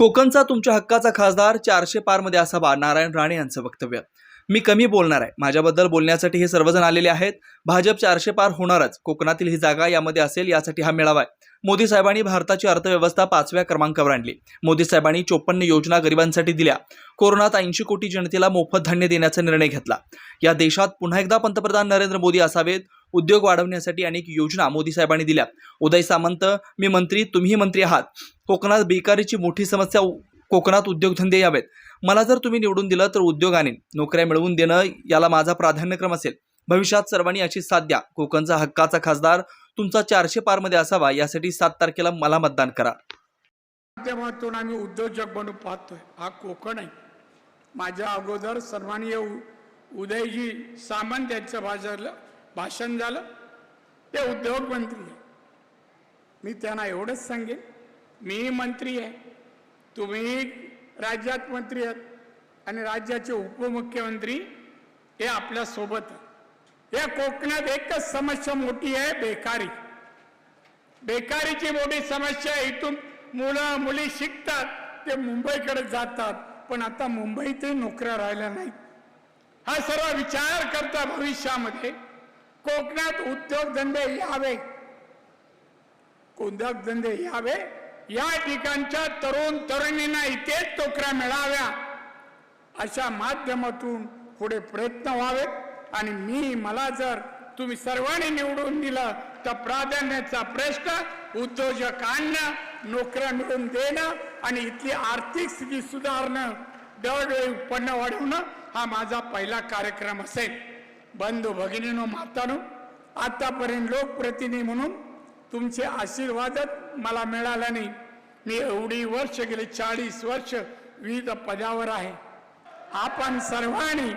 कोकणचा तुमच्या हक्काचा खासदार चारशे पारमध्ये असावा नारायण राणे यांचं वक्तव्य. मी कमी बोलणार आहे. माझ्याबद्दल बोलण्यासाठी हे सर्वजण आलेले आहेत. भाजप चारशे पार होणारच. कोकणातील ही जागा यामध्ये असेल यासाठी हा मेळावा आहे. मोदी साहेबांनी भारताची अर्थव्यवस्था पाचव्या क्रमांकावर आणली. मोदी साहेबांनी चोपन्न योजना गरिबांसाठी दिल्या. कोरोनात ऐंशी कोटी जनतेला मोफत धान्य देण्याचा निर्णय घेतला. या देशात पुन्हा एकदा पंतप्रधान नरेंद्र मोदी असावेत. उद्योग वाढवण्यासाठी अनेक योजना मोदी साहेबांनी दिल्या. उदय सामंत मी मंत्री तुम्ही मंत्री आहात. कोकणात बेकारीची मोठी समस्या कोकणात उद्योगधंदे यावेत. मला जर तुम्ही निवडून दिलं तर उद्योग आणेन. नोकऱ्या मिळवून देणं याला माझा प्राधान्यक्रम असेल. भविष्यात सर्वांनी अशी साथ द्या. कोकणचा हक्काचा खासदार तुमचा चारशे पारमध्ये असावा यासाठी सात तारखेला मला मतदान करा. माध्यमातून आम्ही उद्योजक बनू पाहतोय. हा कोकण आहे. माझ्या अगोदर सन्माननीय उदयजी सामंत यांच्या बाजारला भाषण झालं ते उद्योग मंत्री आहे. मी त्यांना एवढंच सांगेन मी मंत्री आहे तुम्ही राज्यात मंत्री आहात आणि राज्याचे उपमुख्यमंत्री हे आपल्यासोबत या कोकणात एकच समस्या मोठी आहे बेकारी. बेकारीची मोठी समस्या आहे. इथून मुलं मुली शिकतात ते मुंबईकडे जातात पण आता मुंबईतही नोकऱ्या राहिल्या नाहीत. हा सर्व विचार करता भविष्यामध्ये कोकणात उद्योगधंदे यावे. उद्योगधंदे यावे. या ठिकाणच्या तरुण तरुणींना इथेच नोकऱ्या मिळाव्या. अशा माध्यमातून पुढे प्रयत्न व्हावेत. आणि मी मला जर तुम्ही सर्वांनी निवडून दिलं तर प्राधान्याचा प्रश्न उद्योजक आणणं नोकऱ्या मिळवून देणं आणि इथली आर्थिक स्थिती सुधारणं दरवेळी उत्पन्न वाढवणं हा माझा पहिला कार्यक्रम असेल. बंधू भगिनीनो मातानो आतापर्यंत लोकप्रतिनिधी म्हणून तुमचे आशीर्वादच मला मिळाला नाही. मी एवढी वर्ष गेले चाळीस वर्ष विविध पदावर आहे. आपण सर्वांनी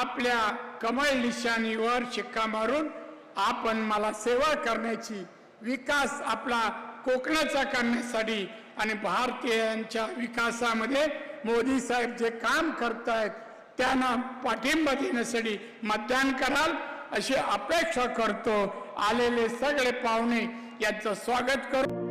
आपल्या कमळ निशाणीवर शिक्का मारून आपण मला सेवा करण्याची विकास आपला कोकणाचा करण्यासाठी आणि भारतीयांच्या विकासामध्ये मोदी साहेब जे काम करतायत त्यांना पाठिंबा देण्यासाठी मतदान कराल अशी अपेक्षा करतो. आलेले सगळे पाहुणे यांचं स्वागत करू.